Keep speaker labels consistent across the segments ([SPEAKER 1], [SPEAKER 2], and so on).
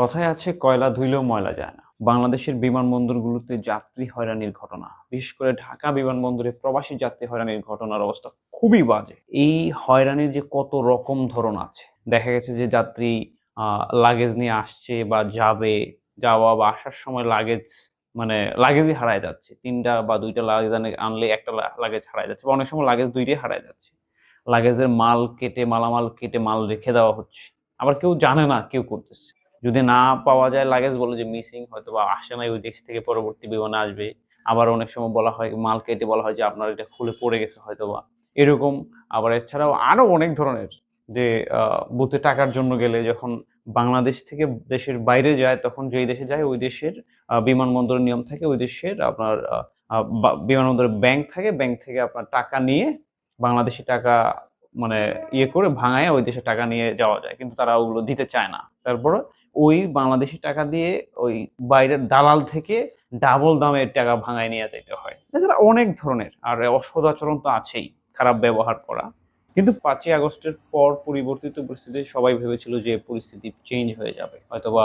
[SPEAKER 1] কথায় আছে, কয়লা ধুইলেও ময়লা যায় না। বাংলাদেশের বিমানবন্দরগুলোতে যাত্রী হয়রানির ঘটনা। বিশেষ করে ঢাকা বিমানবন্দরে প্রবাসী যাত্রী হয়রানির ঘটনার অবস্থা খুবই বাজে। এই হয়রানির যে কত রকম ধরন আছে, দেখা গেছে যে যাত্রী লাগেজ নিয়ে আসছে বা যাবে, যাওয়া বা আসার সময় লাগেজ মানে লাগেজই হারায় যাচ্ছে। তিনটা বা দুইটা লাগেজ আনলে একটা লাগেজ হারায় যাচ্ছে বা অনেক সময় লাগেজ দুইটাই হারায় যাচ্ছে। লাগেজের মাল কেটে, মালামাল কেটে মাল রেখে দেওয়া হচ্ছে। আবার কেউ জানে না কেউ করতেছে। যদি না পাওয়া যায় লাগেজ বলে যে মিসিং হয়তো বা আসে নাই ওই দেশ থেকে পরবর্তী বিমানে আসবে। আবার অনেক সময় বলা হয়, মাল কেটে বলা হয় যে আপনার এটা খুলে পড়ে গেছে হয়তো বা এরকম আবার এছাড়াও আরও অনেক ধরনের যে বুথে টাকার জন্য গেলে যখন বাংলাদেশ থেকে দেশের বাইরে যায়, তখন যেই দেশে যায় ওই দেশের বিমানবন্দরের নিয়ম থাকে, ওই দেশের আপনার বিমানবন্দরের ব্যাংক থাকে ব্যাংক থেকে আপনার টাকা নিয়ে বাংলাদেশি টাকা মানে ইয়ে করে ভাঙায় ওই দেশে টাকা নিয়ে যাওয়া যায়। কিন্তু তারা ওগুলো দিতে চায় না। তারপর ওই বাংলাদেশি টাকা দিয়ে ওই বাইরের দালাল থেকে ডাবল দামের টাকা ভাঙায় নিয়ে যেতে হয়। এছাড়া অনেক ধরনের, আর অসদাচরণ তো আছেই, খারাপ ব্যবহার করা। কিন্তু পাঁচই আগস্টের পর পরিবর্তিত পরিস্থিতি সবাই ভেবেছিল যে পরিস্থিতি চেঞ্জ হয়ে যাবে। হয়তোবা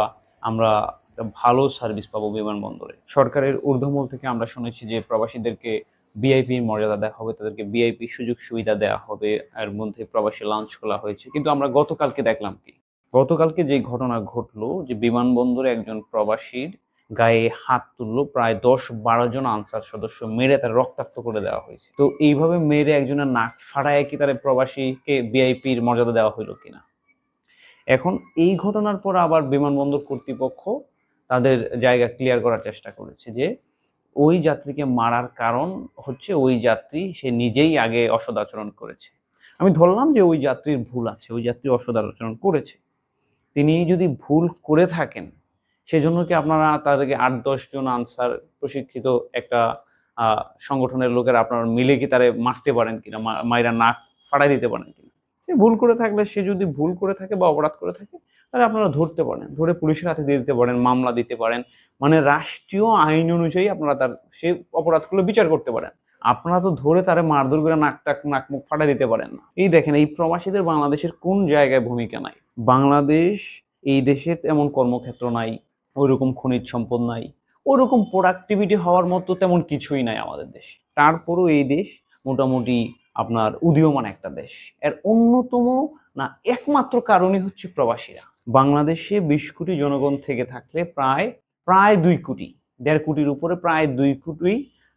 [SPEAKER 1] আমরা একটা ভালো সার্ভিস পাবো বিমানবন্দরে। সরকারের ঊর্ধ্বমূল থেকে আমরা শুনেছি যে প্রবাসীদেরকে ভিআইপি মর্যাদা দেওয়া হবে, তাদেরকে ভিআইপি সুযোগ সুবিধা দেওয়া হবে, এর মধ্যে প্রবাসী লঞ্চ খোলা হয়েছে। কিন্তু আমরা গতকালকে দেখলাম কি গতকালকে যে ঘটনা ঘটলো, যে বিমানবন্দরে একজন প্রবাসীর গায়ে হাত তুললো, প্রায় দশ বারো জন আনসার সদস্য মেরে তার রক্তাক্ত করে দেওয়া হয়েছে। তো এইভাবে মেরে একজনের নাক ফাড়ায় কি তার প্রবাসীকে ভিআইপির মর্যাদা দেওয়া হইল কিনা? এখন এই ঘটনার পর আবার বিমানবন্দর কর্তৃপক্ষ তাদের জায়গা ক্লিয়ার করার চেষ্টা করেছে যে, ওই যাত্রীকে মারার কারণ হচ্ছে ওই যাত্রী সে নিজেই আগে অসদাচরণ করেছে। আমি ধরলাম যে ওই যাত্রীর ভুল আছে, ওই যাত্রী অসদাচরণ করেছে। তিনি যদি ভুল করে থাকেন, সেজন্য কি আপনারা তাদেরকে আট, দশ জন আনসার প্রশিক্ষিত একটা সংগঠনের লোকেরা আপনারা মিলে কি তারে মারতে পারেন কিনা? মা- মাইরা নাক ফাড়াই দিতে পারেন কিনা? সে ভুল করে থাকলে, সে যদি ভুল করে থাকে বা অপরাধ করে থাকে, তাহলে আপনারা ধরতে পারেন। ধরে পুলিশের হাতে দিয়ে দিতে পারেন, মামলা দিতে পারেন। মানে রাষ্ট্রীয় আইন অনুযায়ী আপনারা তার, সে অপরাধগুলো বিচার করতে পারেন। আপনারা তো ধরে তারে মারধর করে নাক টাক, নাক মুখ ফাটা দিতে পারেন না। এই দেখেন, এই প্রবাসীদের বাংলাদেশের কোন জায়গায় ভূমিকা নাই? বাংলাদেশ, এই দেশে তেমন কর্মক্ষেত্র নাই, ওইরকম খনিজ সম্পদ নাই ওইরকম প্রোডাক্টিভিটি হওয়ার মতো তেমন কিছুই নাই আমাদের দেশে। তারপরও এই দেশ মোটামুটি আপনার উদীয়মান একটা দেশ। এর অন্যতম না, একমাত্র কারণই হচ্ছে প্রবাসীরা। বাংলাদেশে বিশ কোটি জনগণ থেকে থাকলে প্রায় প্রায় দুই কোটি, দেড় কোটির উপরে প্রায় দুই কোটি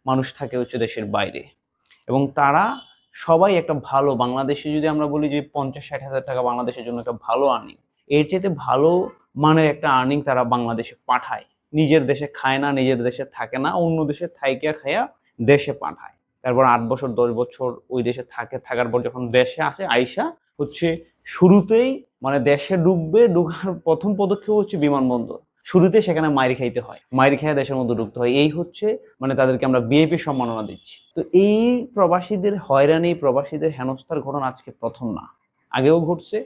[SPEAKER 1] মানুষ থাকে হচ্ছে দেশের বাইরে। এবং তারা সবাই একটা ভালো বাংলাদেশে যদি আমরা বলি যে পঞ্চাশ, ষাট হাজার টাকা বাংলাদেশের জন্য একটা ভালো আর্নিং এর চাইতে ভালো মানের একটা আর্নিং তারা বাংলাদেশে পাঠায়। নিজের দেশে খায় না, নিজের দেশে থাকে না, অন্য দেশে থাইকিয়া খাইয়া দেশে পাঠায়। তারপর আট বছর, দশ বছর ওই দেশে থাকে, থাকার পর যখন দেশে আসে, আইসা হচ্ছে শুরুতেই মানে দেশে ডুববে ঢুকার প্রথম পদক্ষেপ হচ্ছে বিমানবন্দর। শুরুতে সেখানে মাইর খাইতে হয়, মাইর খেয়ে দেশের মধ্যে ঢুকতে হয়। এই হচ্ছে মানে তাদেরকে আমরা বিএপি সম্মাননা দিচ্ছি। তো এই প্রবাসীদের হয়রানি, প্রবাসীদের হেনস্থার ঘটনা আজকে প্রথম না, আগেও ঘটছে।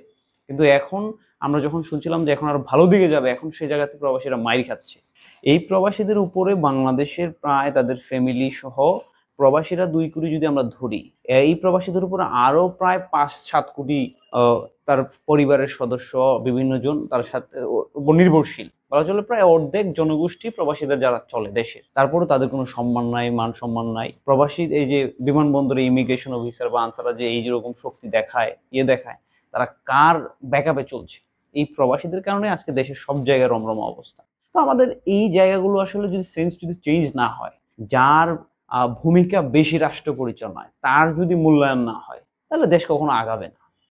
[SPEAKER 1] কিন্তু এখন আমরা যখন শুনছিলাম যে এখন আর ভালো দিকে যাবে, এখন সেই জায়গাতে প্রবাসীরা মাইর খাচ্ছে। এই প্রবাসীদের উপরে বাংলাদেশের প্রায় তাদের ফ্যামিলি সহ প্রবাসীরা দুই কোটি যদি আমরা ধরি, এই প্রবাসীদের উপরে আরও প্রায় পাঁচ সাত কোটি তার পরিবারের সদস্য, বিভিন্ন জন তার সাথে নির্ভরশীল। বলা চলে প্রায় অর্ধেক জনগোষ্ঠী প্রবাসীদের যারা চলে দেশে। তারপরে তাদের কোনো সম্মান নাই, মান সম্মান নাই। প্রবাসী এই যে বিমানবন্দরে ইমিগ্রেশন অফিসার বা আনসাররা যে এই যেরকম শক্তি দেখায় ইয়ে দেখায়, তারা কার ব্যাকআপে চলছে? এই প্রবাসীদের কারণে আজকে দেশের সব জায়গায় রমরমা অবস্থা। তো আমাদের এই জায়গাগুলো আসলে যদি সেন্স যদি চেঞ্জ না হয়, যার ভূমিকা বেশি রাষ্ট্র পরিচালনায় তার যদি মূল্যায়ন না হয়, তাহলে দেশ কখনো আগাবে না।